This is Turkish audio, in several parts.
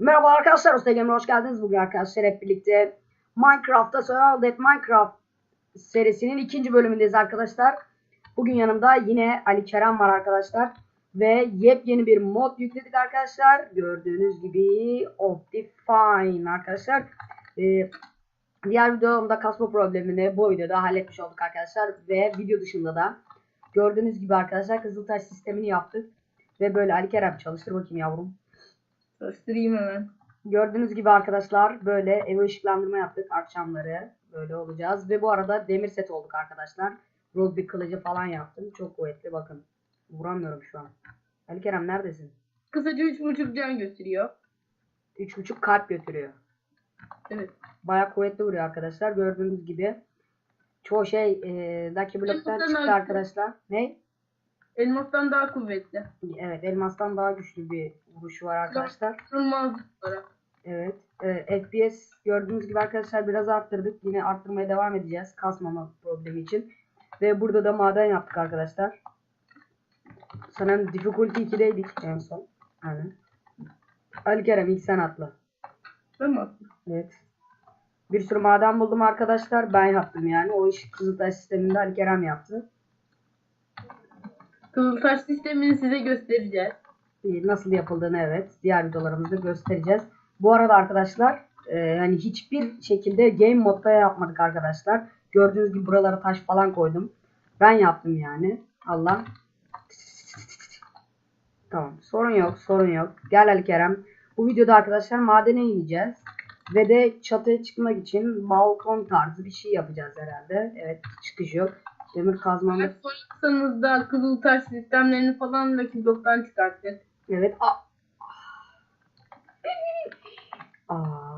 Merhaba arkadaşlar, Usta Gamer'a hoş geldiniz. Bugün arkadaşlar hep birlikte Minecraft'ta Survival Dead Minecraft serisinin ikinci bölümündeyiz arkadaşlar. Bugün yanımda yine Ali Kerem var arkadaşlar. Ve yepyeni bir mod yükledik arkadaşlar. Gördüğünüz gibi Optifine arkadaşlar. Ee, diğer videomda kasma problemini bu videoda halletmiş olduk arkadaşlar. Ve video dışında da gördüğünüz gibi arkadaşlar Kızıltaş sistemini yaptık. Ve böyle Ali Kerem çalıştır bakayım yavrum. Göstereyim hemen. Gördüğünüz gibi arkadaşlar böyle ev ışıklandırma yaptık akşamları. Böyle olacağız. Ve bu arada demir set olduk arkadaşlar. Rugby kılıcı falan yaptım. Çok kuvvetli bakın. Vuramıyorum şu an. Ali Kerem neredesin? Kısaca 3.5 can gösteriyor. 3.5 kalp götürüyor. Evet. Baya kuvvetli vuruyor arkadaşlar. Gördüğünüz gibi. Çoğu şey e, Lucky Block'tan çıktı arkadaşlar. Ne? Elmastan daha kuvvetli. Evet elmastan daha güçlü bir vuruşu var arkadaşlar. Kırılmazlıklara. Evet. E, FPS gördüğünüz gibi arkadaşlar biraz arttırdık. Yine arttırmaya devam edeceğiz. Kasmama problemi için. Ve burada da maden yaptık arkadaşlar. Sanırım difficulty 2'deydik en son. Aynen. Ali Kerem ilk sen atla. Ben mi attım? Evet. Bir sürü maden buldum arkadaşlar. Ben yaptım yani. O iş Kızıltaş sisteminde Ali Kerem yaptı. Kızıltaş sistemini size göstereceğiz. Ee, Nasıl yapıldığını evet. Diğer videolarımızda göstereceğiz. Bu arada arkadaşlar e, hani hiçbir şekilde game modda yapmadık arkadaşlar. Gördüğünüz gibi buralara taş falan koydum. Ben yaptım yani. Allah. Tamam. Sorun yok. Sorun yok. Gel Ali Kerem. Bu videoda arkadaşlar madene ineceğiz. Ve de çatıya çıkmak için balkon tarzı bir şey yapacağız herhalde. Evet çıkış yok. Demir kazmamız. Eğer sorarsanız da Kızıltaş sistemlerini falan Lucky Block'tan çıkarttık. Evet. Aa. Aa.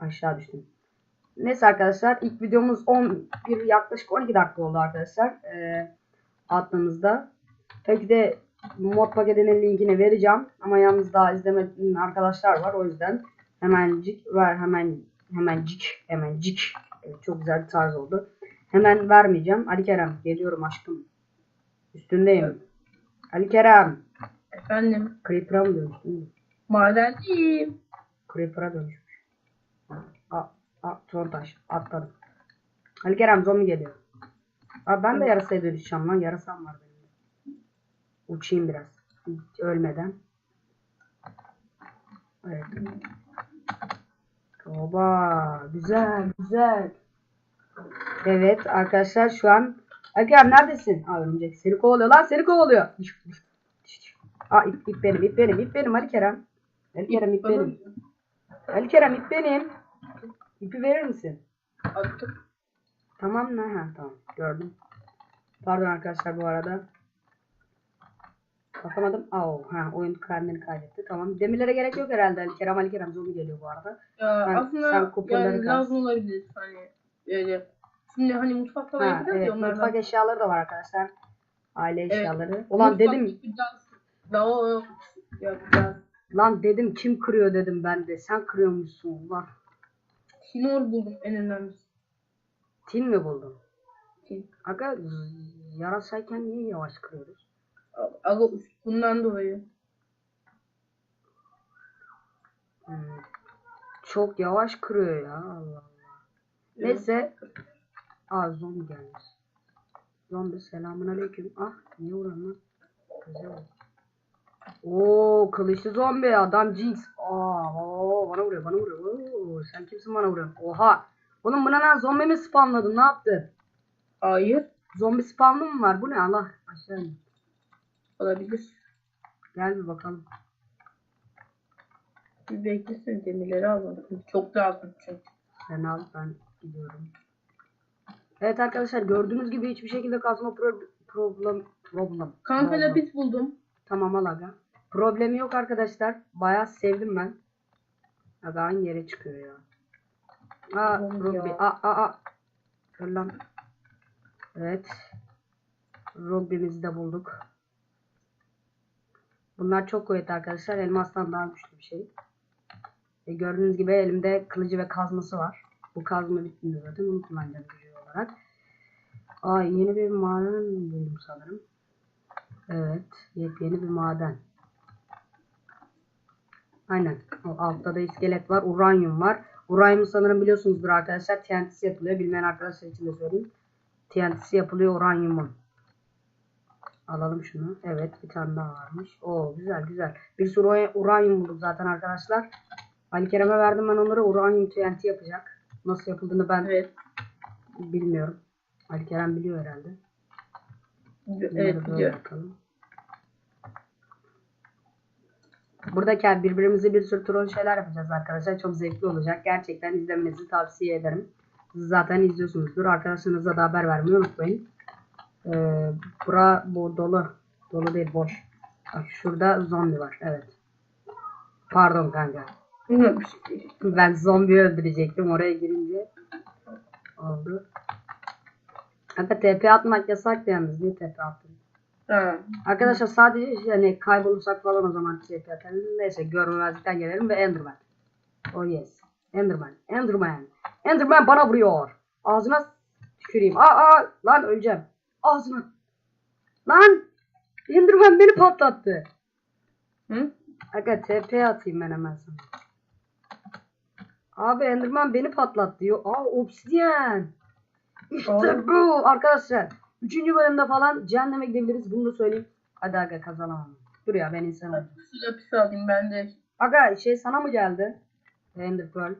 Aşağı düştüm. Neyse arkadaşlar ilk videomuz 11 yaklaşık 12 dakika oldu arkadaşlar. Ee, attığımızda. Peki de mod paketinin linkini vereceğim. Ama yalnız daha izlemediğin arkadaşlar var. O yüzden hemencik ver hemen hemencik hemencik. Evet, çok güzel bir tarz oldu. Hemen vermeyeceğim. Ali Kerem geliyorum aşkım. Üstündeyim. Ali Kerem. Efendim. Creeper'a mı dönüştün? Madenciyim. Creeper'a dönüşmüş. Aa, aa, son taş. Atladım. Ali Kerem zombi geliyor. Aa, ben de yarasaya dönüşeceğim lan. Yarasam var benim. Uçayım biraz. Ölmeden. Evet. Oba. Güzel. Güzel. Evet arkadaşlar şu an Kerem neredesin? Aa örümcek seni kovalıyor lan seni kovalıyor. Aa ip, ip benim ip benim ip benim Ali Kerem. Ali Kerem ip benim. Ali Kerem ip benim. İpi verir misin? Attım. Tamam mı? Ha tamam. Gördüm. Pardon arkadaşlar bu arada. Bakamadım. Aa, ha oyun kendini kaydetti. Tamam. Demirlere gerek yok herhalde. Ali Kerem Ali Kerem zombi geliyor bu arada. Ya Sen- aslında sen yani lazım olabilir hani böyle. Şimdi hani mutfak falan Ha, yapacağız evet. ya onlardan. Mutfak eşyaları da var arkadaşlar. Aile eşyaları. Ulan Mutfak dedim yapacağız. Daha o yapacağız. lan dedim kim kırıyor dedim ben de. Sen kırıyormuşsun ulan. Sinor buldum en önemlisi. Tin mi buldun? Tin. Aga z- yarasayken niye yavaş kırıyoruz? Aga bundan dolayı. Hmm. Çok yavaş kırıyor ya Allah. Neyse. Aa zombi gelmiş. Zombi selamun aleyküm. Ah niye vuran lan? Güzel. Oo kılıçlı zombi adam Jinx. Aa oo, bana vuruyor bana vuruyor. Oo, sen kimsin bana vuruyorsun? Oha. Oğlum buna lan zombi mi spamladın ne yaptın? Hayır. Zombi spamlı mı var? Bu ne Allah? Aşağı in. Olabilir. Gel bir bakalım. Bir beklesin demirleri alalım. Çok lazım çünkü. Sen al ben gidiyorum. Evet arkadaşlar gördüğünüz gibi hiçbir şekilde kazma pro- problem problem. Kanka problem. lapis buldum. Tamam al aga. Problemi yok arkadaşlar. Bayağı sevdim ben. Aga aynı yere çıkıyor ya. Aa ya. Aa aa aa. Gel lan. Evet. Rugby'mizi de bulduk. Bunlar çok kuvvetli arkadaşlar. Elmastan daha güçlü bir şey. E, gördüğünüz gibi elimde kılıcı ve kazması var. Bu kazma bittiğinde zaten bunu kullanacağım gücü olarak. Aa yeni bir maden buldum sanırım. Evet. Yepyeni bir maden. Aynen. O altta da iskelet var. Uranyum var. Uranyum sanırım biliyorsunuzdur arkadaşlar. TNT'si yapılıyor. Bilmeyen arkadaşlar için de söyleyeyim. TNT'si yapılıyor uranyumun. Alalım şunu. Evet bir tane daha varmış. Oo güzel güzel. Bir sürü ura- uranyum bulduk zaten arkadaşlar. Ali Kerem'e verdim ben onları. Uranyum TNT yapacak. Nasıl yapıldığını ben Evet. bilmiyorum. Ali Kerem biliyor herhalde. Evet biliyorum. bakalım. Buradaki birbirimize bir sürü troll şeyler yapacağız arkadaşlar. Çok zevkli olacak. Gerçekten izlemenizi tavsiye ederim. Siz zaten izliyorsunuzdur. Arkadaşlarınıza da haber vermeyi unutmayın. Ee, bura bu dolu. Dolu değil boş. Bak şurada zombi var. Evet. Pardon kanka. Ben zombi öldürecektim oraya girince. Oldu. Kanka TP atmak yasak yalnız. Niye TP attın? Tamam. Arkadaşlar sadece yani kaybolursak falan o zaman TP atalım. Neyse görmemezlikten gelelim ve Enderman. Oh yes. Enderman. Enderman. Enderman bana vuruyor. Ağzına tüküreyim. Aa, aa lan öleceğim. Ağzına. Lan. Enderman beni patlattı. Hı? Aga TP atayım ben hemen sana. Abi Enderman beni patlattı diyor. Aa obsidyen. İşte Oğlum. bu arkadaşlar. Üçüncü bölümde falan cehenneme gidebiliriz. Bunu da söyleyeyim. Hadi aga kazanamam. Dur ya ben insan oldum. Su lapis alayım ben de. Aga şey sana mı geldi? Ender Pearl.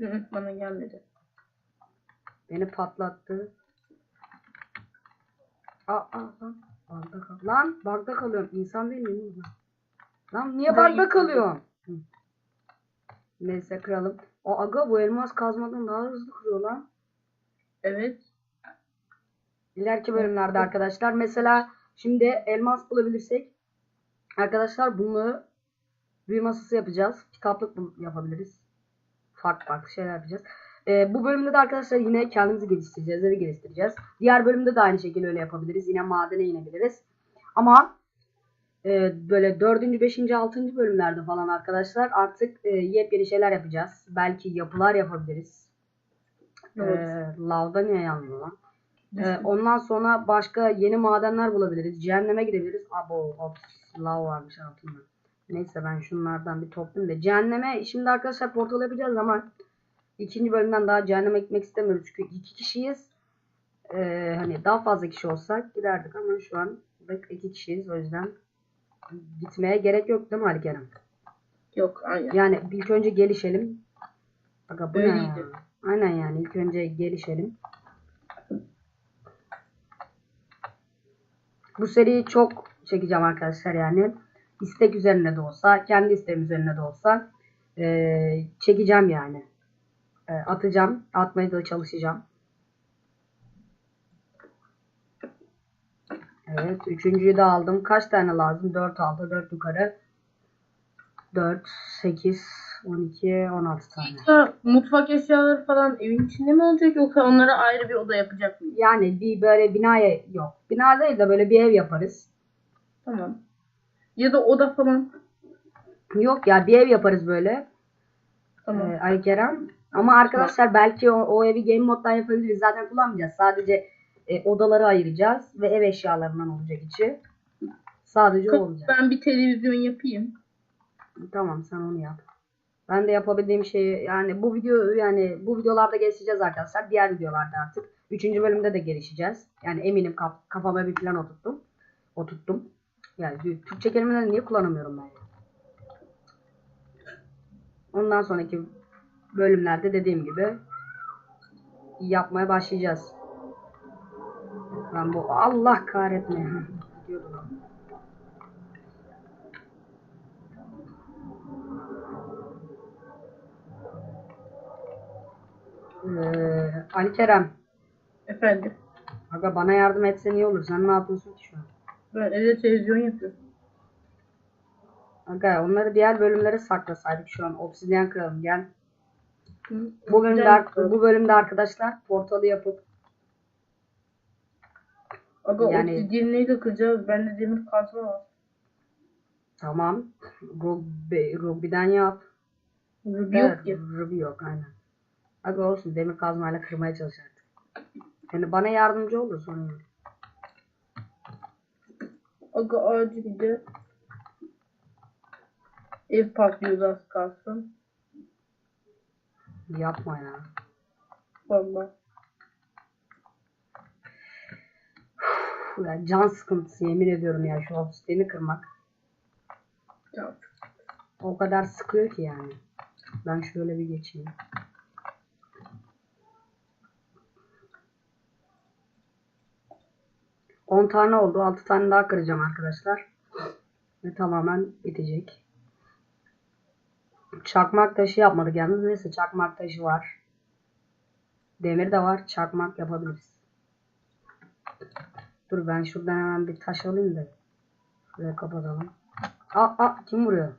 Hı, Bana gelmedi. Beni patlattı. Aa, aa kal. Lan bagda kalıyorum. İnsan değil miyim lan? Lan niye Ben yıkıldım. kalıyorum? Neyse kıralım. O aga bu elmas kazmadan daha hızlı kırıyor lan. Evet. İleriki bölümlerde arkadaşlar mesela şimdi elmas bulabilirsek arkadaşlar bunu büyü masası yapacağız. Kitaplık yapabiliriz. Farklı farklı şeyler yapacağız. Ee, bu bölümde de arkadaşlar yine kendimizi geliştireceğiz, evi geliştireceğiz. Diğer bölümde de aynı şekilde öyle yapabiliriz. Yine madene inebiliriz. Ama e, böyle 4. 5. 6. bölümlerde falan arkadaşlar artık e, yepyeni şeyler yapacağız. Belki yapılar yapabiliriz. Evet. Lavda niye yanmıyor lan? Düşün. ondan sonra başka yeni madenler bulabiliriz. Cehenneme gidebiliriz. Abo, ops, lav varmış altında. Neyse ben şunlardan bir toplayayım da. Cehenneme şimdi arkadaşlar portal yapacağız ama ikinci bölümden daha cehenneme gitmek istemiyoruz. Çünkü iki kişiyiz. Ee, hani daha fazla kişi olsak giderdik ama şu an iki kişiyiz. O yüzden gitmeye gerek yok değil mi Ali Kerem? Yok aynen. Yani ilk önce gelişelim. Aga bu ne ya? Öyleydi. Aynen yani ilk önce gelişelim. Bu seriyi çok çekeceğim arkadaşlar yani. İstek üzerine de olsa, kendi isteğim üzerine de olsa eee, çekeceğim yani. Eee, atacağım, atmaya da çalışacağım. Evet, üçüncüyü de aldım. Kaç tane lazım? 4 aldı, 4 yukarı. 4, 8, 12, 16 tane. Yoksa mutfak eşyaları falan evin içinde mi olacak yoksa onlara ayrı bir oda yapacak mıyız? Yani bir böyle binaya yok. Bina değil de böyle bir ev yaparız. Tamam. Ya da oda falan. Yok ya bir ev yaparız böyle. Tamam. Ee, Ali Kerem. Ama arkadaşlar belki o, o evi game moddan yapabiliriz. Zaten kullanmayacağız. Sadece e, odaları ayıracağız ve ev eşyalarından olacak içi. Sadece o olacak. Ben bir televizyon yapayım. Tamam sen onu yap. Ben de yapabildiğim şeyi yani bu video yani bu videolarda gelişeceğiz arkadaşlar. Diğer videolarda artık. Üçüncü bölümde de gelişeceğiz. Yani eminim kaf- kafama bir plan oturttum. Oturttum. Yani Türkçe kelimeleri niye kullanamıyorum ben ya? Ondan sonraki bölümlerde dediğim gibi yapmaya başlayacağız. Ben bu Allah kahretme. Lan. Ee, Ali Kerem. Efendim. Aga bana yardım etsen iyi olur. Sen ne yapıyorsun ki şu an? Ben evde televizyon yapıyorum. Aga onları diğer bölümlere saklasaydık şu an. Obsidyen kıralım gel. Hı. Bu bölümde, Güzel. bu bölümde arkadaşlar portalı yapıp Aga Yani- o obsidyenleri de kıracağız. Bende demir kazma var. tamam. Ruby, Ruby'den yap. Ruby Evet, yok ki. Ruby yok aynen. Aga olsun demir kazmayla kırmaya çalışacaktık. Yani bana yardımcı olur sonra. Aga ağacı bir de. Ev patlıyordu az kalsın. Yapma ya. Valla. Ya can sıkıntısı yemin ediyorum ya şu obsidiyeni kırmak. Tamam. O kadar sıkıyor ki yani. Ben şöyle bir geçeyim. On tane oldu. Altı tane daha kıracağım arkadaşlar. Ve tamamen bitecek. Çakmak taşı yapmadık yalnız. Neyse çakmak taşı var. Demir de var. Çakmak yapabiliriz. Dur ben şuradan hemen bir taş alayım da. Şuraya kapatalım. Aa, aa kim vuruyor?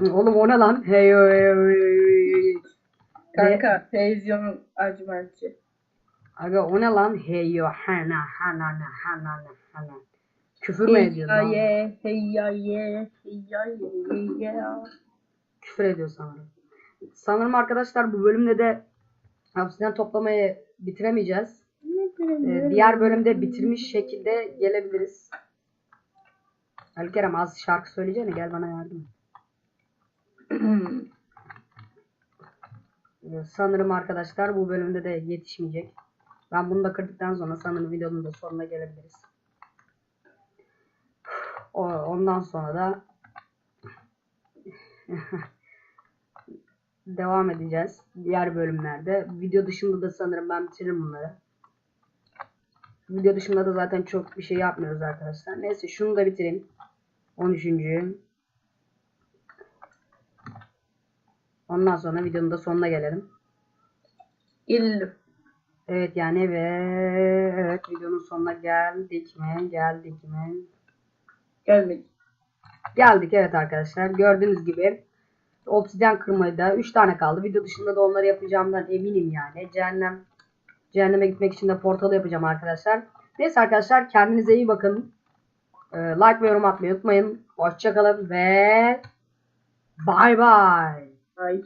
Oğlum o ne lan? Hey hey hey. Kanka televizyonun acımentçi. Aga o ne lan? Hey yo hana hana hana hana. Küfür mü ediyor lan? hey ya ye, hey ya ye, hey ya. Küfür ediyor sanırım. Sanırım arkadaşlar bu bölümde de hapisten toplamayı bitiremeyeceğiz. Ee, diğer bölümde bitirmiş şekilde gelebiliriz. Ali Kerem az şarkı söyleyeceğine gel bana yardım et. Ee, Sanırım arkadaşlar bu bölümde de yetişmeyecek. Ben bunu da kırdıktan sonra sanırım videonun da sonuna gelebiliriz. O, ondan sonra da devam edeceğiz diğer bölümlerde. Video dışında da sanırım ben bitiririm bunları. Video dışında da zaten çok bir şey yapmıyoruz arkadaşlar. Neyse şunu da bitireyim. 13. Ondan sonra videonun da sonuna gelelim. Gelelim. Evet yani ve evet videonun sonuna geldik mi? Geldik mi? Gelmedik. Geldik evet arkadaşlar. Gördüğünüz gibi obsidyen kırmayı da 3 tane kaldı. Video dışında da onları yapacağımdan eminim yani. Cehennem cehenneme gitmek için de portalı yapacağım arkadaşlar. Neyse arkadaşlar kendinize iyi bakın. Ee, like ve yorum atmayı unutmayın. Hoşçakalın ve bay bay. Ay.